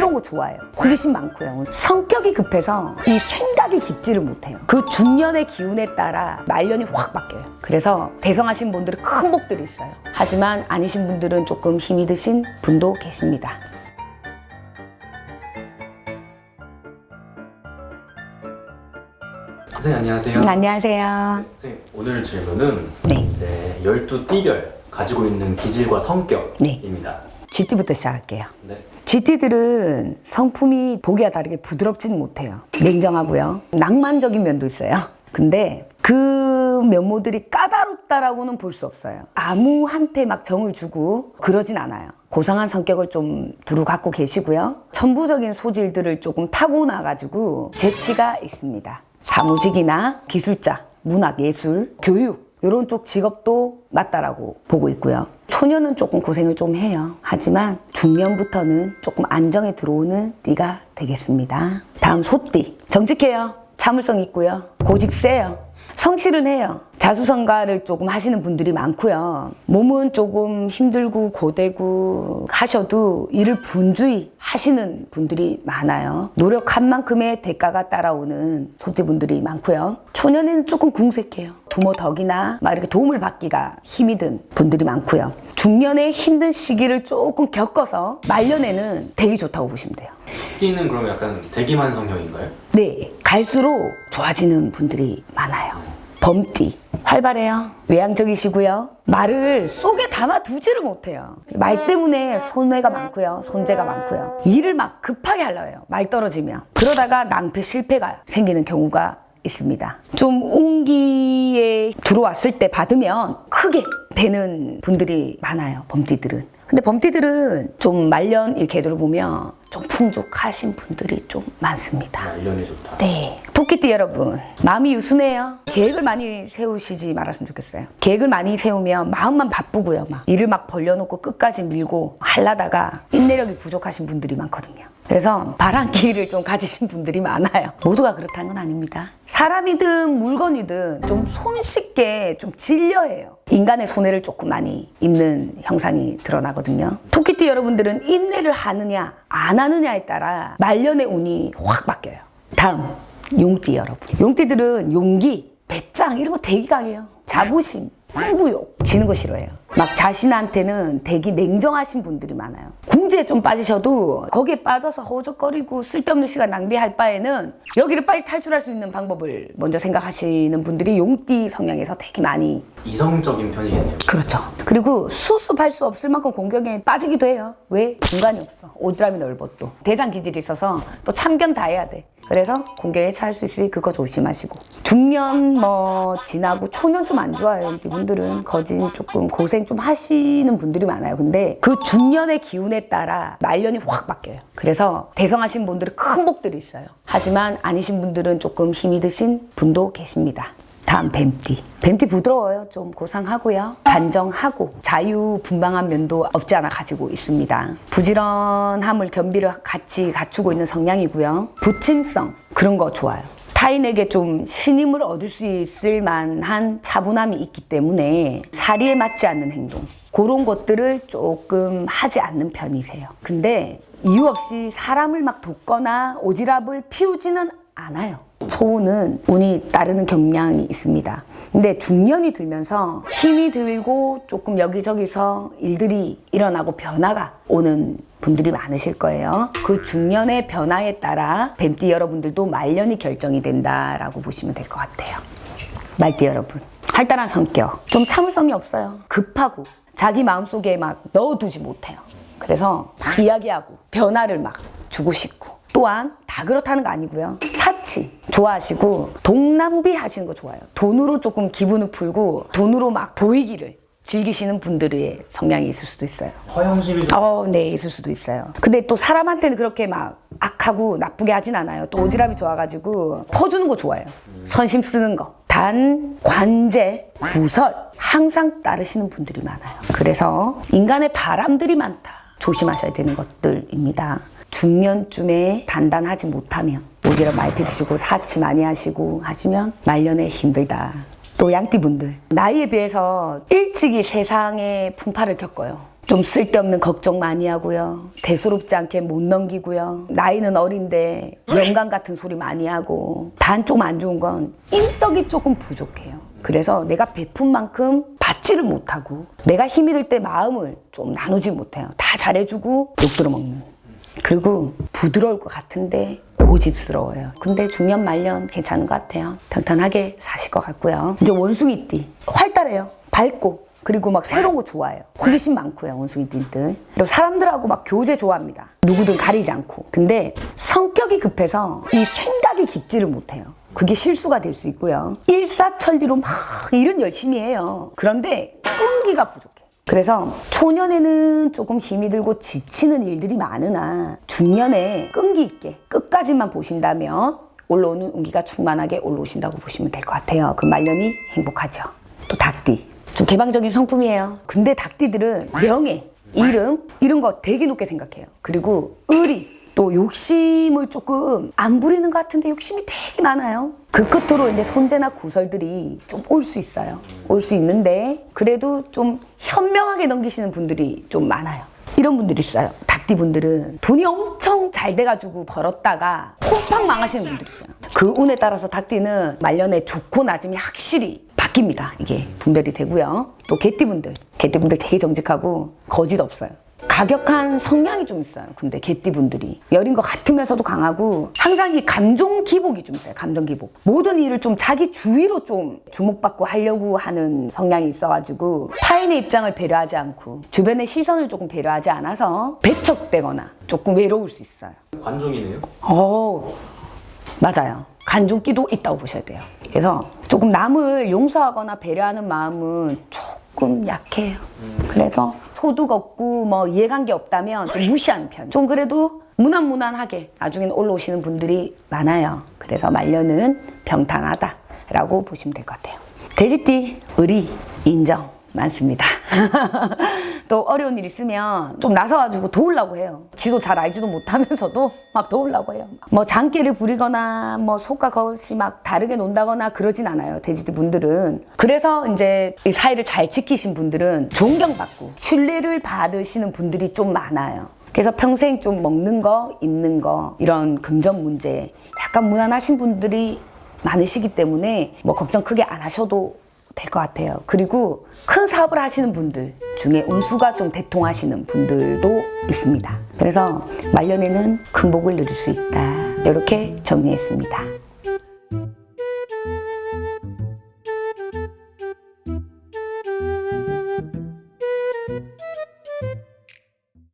새로운 거 좋아해요. 호기심 많고요. 성격이 급해서 이 생각이 깊지를 못해요. 그 중년의 기운에 따라 말년이 확 바뀌어요. 그래서 대성하신 분들은 큰 복들이 있어요. 하지만 아니신 분들은 조금 힘이 드신 분도 계십니다. 선생님 안녕하세요. 음, 안녕하세요. 선생님 오늘 질문은 네. 이제 12띠별 가지고 있는 기질과 네. 성격입니다. GT부터 시작할게요. 네. GT들은 성품이 보기와 다르게 부드럽지는 못해요. 냉정하고요. 낭만적인 면도 있어요. 근데 그 면모들이 까다롭다라고는 볼 수 없어요. 아무한테 막 정을 주고 그러진 않아요. 고상한 성격을 좀 두루 갖고 계시고요. 천부적인 소질들을 조금 타고나가지고 재치가 있습니다. 사무직이나 기술자, 문학, 예술, 교육 이런 쪽 직업도 맞다라고 보고 있고요. 초년은 조금 고생을 좀 해요. 하지만 중년부터는 조금 안정에 들어오는 띠가 되겠습니다. 다음 소띠. 정직해요. 참을성 있고요. 고집 세요. 성실은 해요. 자수성가를 조금 하시는 분들이 많고요. 몸은 조금 힘들고 고되고 하셔도 일을 분주히 하시는 분들이 많아요. 노력한 만큼의 대가가 따라오는 소띠분들이 많고요. 초년에는 조금 궁색해요. 부모 덕이나 막 이렇게 도움을 받기가 힘이 든 분들이 많고요. 중년의 힘든 시기를 조금 겪어서 말년에는 되게 좋다고 보시면 돼요. 띠는 그럼 약간 대기만 성형인가요? 네, 갈수록 좋아지는 분들이 많아요. 범띠. 활발해요. 외향적이시고요. 말을 속에 담아 두지를 못해요. 말 때문에 손해가 많고요. 손재가 많고요. 일을 막 급하게 하려 해요. 말 떨어지면. 그러다가 낭패 실패가 생기는 경우가 있습니다. 좀 온기에 들어왔을 때 받으면 크게 되는 분들이 많아요. 범띠들은. 근데 범띠들은 좀 말년 이 궤도를 보면 좀 풍족하신 분들이 좀 많습니다. 말년에 좋다. 네. 토끼띠 여러분, 마음이 유순해요. 계획을 많이 세우시지 말았으면 좋겠어요. 계획을 많이 세우면 마음만 바쁘고요. 막 일을 막 벌려놓고 끝까지 밀고 하려다가 인내력이 부족하신 분들이 많거든요. 그래서 바람기를 좀 가지신 분들이 많아요. 모두가 그렇다는 건 아닙니다. 사람이든 물건이든 좀 손쉽게 좀 질려해요. 인간의 손해를 조금 많이 입는 형상이 드러나거든요. 토끼띠 여러분들은 인내를 하느냐 안 하느냐에 따라 말년의 운이 확 바뀌어요. 다음 용띠 여러분. 용띠들은 용기, 배짱 이런 거 되게 강해요. 자부심, 승부욕, 지는 거 싫어해요. 막 자신한테는 되게 냉정하신 분들이 많아요. 궁지에 좀 빠지셔도 거기에 빠져서 허우적거리고 쓸데없는 시간 낭비할 바에는 여기를 빨리 탈출할 수 있는 방법을 먼저 생각하시는 분들이 용띠 성향에서 되게 많이 이성적인 편이겠네요. 그렇죠. 그리고 수습할 수 없을 만큼 공격에 빠지기도 해요. 왜? 공간이 없어. 오지랖이 넓어 또. 대장 기질이 있어서 또 참견 다 해야 돼. 그래서 공격에 처할 수 있으니 그거 조심하시고. 중년 뭐 지나고 초년 좀 안 좋아요. 이분들은 거진 조금 고생 좀 하시는 분들이 많아요. 근데 그 중년의 기운에 따라 말년이 확 바뀌어요. 그래서 대성하신 분들은 큰 복들이 있어요. 하지만 아니신 분들은 조금 힘이 드신 분도 계십니다. 다음 뱀띠. 뱀띠 부드러워요. 좀 고상하고요. 단정하고 자유분방한 면도 없지 않아 가지고 있습니다. 부지런함을 겸비를 같이 갖추고 있는 성향이고요. 부침성 그런 거 좋아요. 타인에게 좀 신임을 얻을 수 있을 만한 차분함이 있기 때문에 사리에 맞지 않는 행동 그런 것들을 조금 하지 않는 편이세요. 근데 이유 없이 사람을 막 돕거나 오지랖을 피우지는 않아요. 초운은 운이 따르는 경향이 있습니다. 근데 중년이 들면서 힘이 들고 조금 여기저기서 일들이 일어나고 변화가 오는 분들이 많으실 거예요. 그 중년의 변화에 따라 뱀띠 여러분들도 말년이 결정이 된다라고 보시면 될 것 같아요. 말띠 여러분. 활달한 성격. 좀 참을성이 없어요. 급하고 자기 마음속에 막 넣어두지 못해요. 그래서 막 이야기하고 변화를 막 주고 싶고 또한 다 그렇다는 거 아니고요. 사치 좋아하시고 돈 낭비하시는 거 좋아요. 돈으로 조금 기분을 풀고 돈으로 막 보이기를 즐기시는 분들의 성향이 있을 수도 있어요. 허영심이 좀 어, 네, 있을 수도 있어요. 근데 또 사람한테는 그렇게 막 악하고 나쁘게 하진 않아요. 또 오지랖이 좋아가지고 퍼주는 거 좋아해요. 선심 쓰는 거. 단, 관제, 구설 항상 따르시는 분들이 많아요. 그래서 인간의 바람들이 많다. 조심하셔야 되는 것들입니다. 중년쯤에 단단하지 못하면 오지랖 많이 피우시고 사치 많이 하시고 하시면 말년에 힘들다. 또 양띠분들 나이에 비해서 일찍이 세상의 풍파를 겪어요. 좀 쓸데없는 걱정 많이 하고요. 대수롭지 않게 못 넘기고요. 나이는 어린데 영감 같은 소리 많이 하고 단좀 안 좋은 건 인덕이 조금 부족해요. 그래서 내가 베푼 만큼 받지를 못하고 내가 힘이 들 때 마음을 좀 나누지 못해요. 다 잘해주고 욕 들어먹는. 그리고 부드러울 것 같은데 고집스러워요. 근데 중년 말년 괜찮은 것 같아요. 평탄하게 사실 것 같고요. 이제 원숭이띠 활달해요. 밝고 그리고 막 새로운 거 좋아해요. 호기심 많고요. 원숭이띠들. 그리고 사람들하고 막 교제 좋아합니다. 누구든 가리지 않고. 근데 성격이 급해서 이 생각이 깊지를 못해요. 그게 실수가 될 수 있고요. 일사천리로 막 일은 열심히 해요. 그런데 끈기가 부족해. 그래서 초년에는 조금 힘이 들고 지치는 일들이 많으나 중년에 끈기 있게 끝까지만 보신다면 올라오는 운기가 충만하게 올라오신다고 보시면 될 것 같아요. 그 말년이 행복하죠. 또 닭띠. 좀 개방적인 성품이에요. 근데 닭띠들은 명예, 이름, 이런 거 되게 높게 생각해요. 그리고 의리, 또 욕심을 조금 안 부리는 것 같은데 욕심이 되게 많아요. 그 끝으로 이제 손재나 구설들이 좀 올 수 있어요. 올 수 있는데 그래도 좀 현명하게 넘기시는 분들이 좀 많아요. 이런 분들이 있어요. 닭띠 분들은 돈이 엄청 잘 돼가지고 벌었다가 홈팡 망하시는 분들이 있어요. 그 운에 따라서 닭띠는 말년에 좋고 낮음이 확실히 바뀝니다. 이게 분별이 되고요. 또 개띠 분들, 개띠 분들 되게 정직하고 거짓 없어요. 가격한 성향이 좀 있어요. 근데 개띠분들이 여린 것 같으면서도 강하고 항상 이 감정 기복이 좀 있어요. 감정 기복. 모든 일을 좀 자기 주위로 좀 주목받고 하려고 하는 성향이 있어가지고 타인의 입장을 배려하지 않고 주변의 시선을 조금 배려하지 않아서 배척되거나 조금 외로울 수 있어요. 관종이네요. 어 맞아요. 간종기도 있다고 보셔야 돼요. 그래서 조금 남을 용서하거나 배려하는 마음은 조금 약해요. 그래서 소득 없고 뭐 이해관계 없다면 좀 무시하는 편. 좀 그래도 무난무난하게 나중에는 올라오시는 분들이 많아요. 그래서 말년은 병탄하다라고 보시면 될 것 같아요. 돼지띠 의리 인정 많습니다. 또 어려운 일 있으면 좀 나서가지고 도우려고 해요. 지도 잘 알지도 못하면서도 막 도우려고 해요. 뭐 장기를 부리거나 뭐 속과 겉이 막 다르게 논다거나 그러진 않아요. 돼지띠 분들은. 그래서 이제 이 사이를 잘 지키신 분들은 존경받고 신뢰를 받으시는 분들이 좀 많아요. 그래서 평생 좀 먹는 거, 입는 거, 이런 금전 문제 약간 무난하신 분들이 많으시기 때문에 뭐 걱정 크게 안 하셔도 될 것 같아요. 그리고 큰 사업을 하시는 분들 중에 운수가 좀 대통하시는 분들도 있습니다. 그래서 말년에는 큰 복을 누릴 수 있다. 이렇게 정리했습니다.